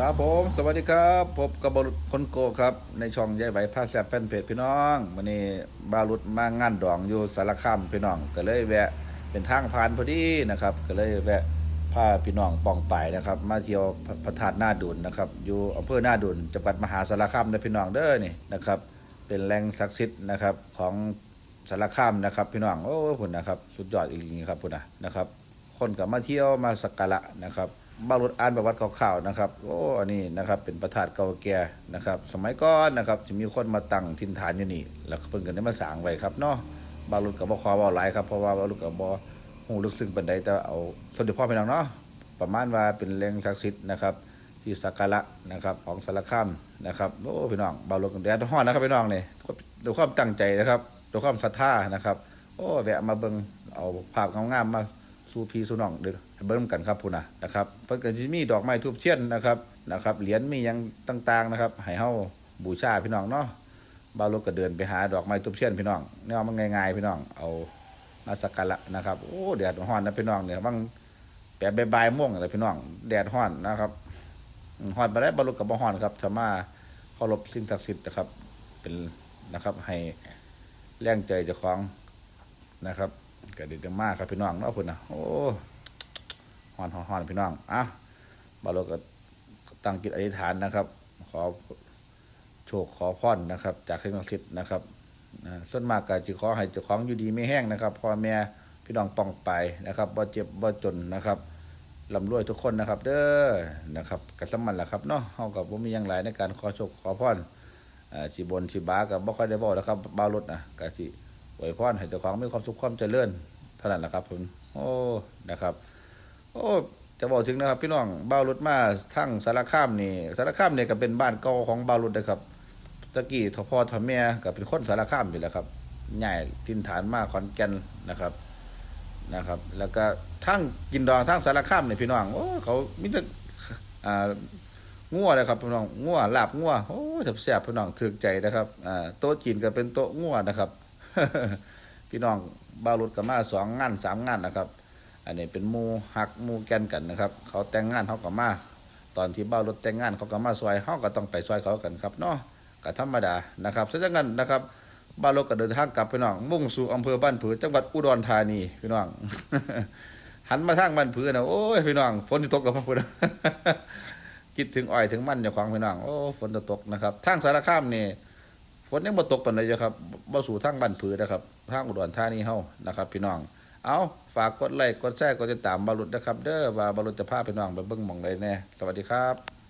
ครับผมสวัสดีครับพบกับบรุษคนโกครับ ในช่องยายไหวพาแซบแฟนเพจพี่น้องวันนี้บารุษมางานดองอยู่สารคามพี่น้อง ก็เลยแวะเป็นทางผ่านพอดีนะครับ ก็เลยแวะพาพี่น้องปองไปนะครับ มาเที่ยวพระธาตุหน้าดุลนะครับ อยู่อำเภอหน้าดุลจังหวัดมหาสารคามนะพี่น้องเด้อนี่นะครับ เป็นแหล่งศักดิ์สิทธิ์นะครับของสารคามนะครับ พี่น้องโอ้พุ่นนะครับ สุดยอดอีกจริงๆครับพุ่นนะนะครับ คนก็มาเที่ยวมาสักการะนะครับบางรถอ่านประวัติข่าวๆนะครับโอ้อันนี้นะครับเป็นประธาตเก่าแก่นะครับ สมัยก่อนนะครับจะมีคนมาตั้งถิ่นฐานอยู่นี่แล้วเพิ่นก็ได้มาสร้างไว้ครับเนาะบางรถก็บ่ขอเว้าหลายครับเพราะว่าบางรถก็บ่ฮู้ลึกซึ้งปานใดแต่เอาสมเด็จพ่อพี่น้องเนาะประมาณว่าเป็นแหล่งศักดิ์สิทธิ์นะครับที่สักการะนะครับของสารคามนะครับโอ้พี่น้องบางรถก็แดดร้อนนะครับพี่น้องนี่ด้วยความตั้งใจนะครับด้วยความศรัทธานะครับ โอ้แวะมาเบิ่งเอาภาพงามๆมา สู่พี่สู่น้องเด้อเบิ่งกันครับพุ่นน่ะนะครับเพิ่นก็สิมีดอกไม้ทูบเทียนนะครับนะครับเหรียญมีหยังต่างๆนะครับให้เฮาบูชาพี่น้องเนาะบ่าวรถก็เดินไปหาดอกไม้ทูบเทียนพี่น้องแนวมันง่ายๆพี่น้องเอามาสักการะนะครับโอ้แดดร้อนนะพี่น้องเนี่ยบางแปดบ่ายๆโมงอะไรพี่น้องแดดร้อนนะครับอืมร้อนบ่ได้บ่าวรถก็บ่ร้อนครับถ้ามาเคารพสิ่งศักดิ์สิทธิ์นะครับเป็นนะครับให้แรงใจเจ้าของนะครับ ก็ดีจังมากครับพี่น้องเนาะพุ่นนะโอ้ฮอนฮอนพี่น้องอะบาโลก็ตั้งจิตอธิษฐานนะครับ ขอโชคขอพรนะครับ จากสิ่งศักดิ์สิทธิ์นะครับส่วนมากก็จะขอให้เจ้าของอยู่ดีไม่แห้งนะครับพ่อแม่พี่น้องป้องไปนะครับบ่เจ็บบ่จนนะครับร่ำรวยทุกคนนะครับ เด้อนะครับกระสมันแหละครับเนาะเฮากับบ่มีหยังหลายในการขอโชคขอพรอ่าสิบนสิบากับบ่ค่อยได้บอกนะครับบ่าวรถนะก็สิ อวยพรให้เจ้าของมีความสุขความเจริญเท่านั้นแหละครับผมโอ้นะครับ โอ้จะบอกถึงนะครับ พี่น้องบ่าวรถมาทั้งสารคามนี่สารคามนี่ยก็เป็นบ้านเก่าของบ่าวรถนะครับตะกี้ทพ่อทอแม่ก็เป็นคนสารคามอยู่แล้วครับใหญ่ทินฐานมาขอนแก่นนะครับนะครับ แล้วก็ทั้งกินดองทั้งสารคามนี่ยพี่น้องโอ้เขามีแต่อ่างัวนะครับพี่น้องงัวลาบงัวโอ้แซ่บๆพี่น้องถึกใจนะครับอ่าโต๊ะจีนก็เป็นโต๊ะงัวนะครับ พี่น้องบ่ารถก็มาสองงานสามงานนะครับ อันนี้เป็นมูหักมูแกนกันนะครับ เขาแต่งงานเขาก็มาตอนที่บ่ารถแต่งงานเขาก็มาซอยเขาก็ต้องไปซอยเขากันครับเนาะก็ธรรมดานะครับเช่นกันนะครับบ่ารถก็เดินทางกลับพี่น้องมุ่งสู่อำเภอบ้านผือจังหวัดอุดรธานีพี่น้องหันมาทางบ้านผือนะโอ้ยพี่น้องฝนจะตกกับพ่อพุ่นคิดถึงอ้อยถึงมันอย่าขวางพี่น้องโอ้ฝนจะตกนะครับทางสารคามนี่ นยังมาตกปานเลยครับบ่สู่ทางบ้านผือนะครับทางอุดรธานีเฮานะครับ พี่น้อง เอาฝากกดไลค์กดแชร์กดติดตามบารุดนะครับ เด้อว่าบารุดจะพาพี่น้องไปเบิ้งมองเลยแน่สวัสดีครับ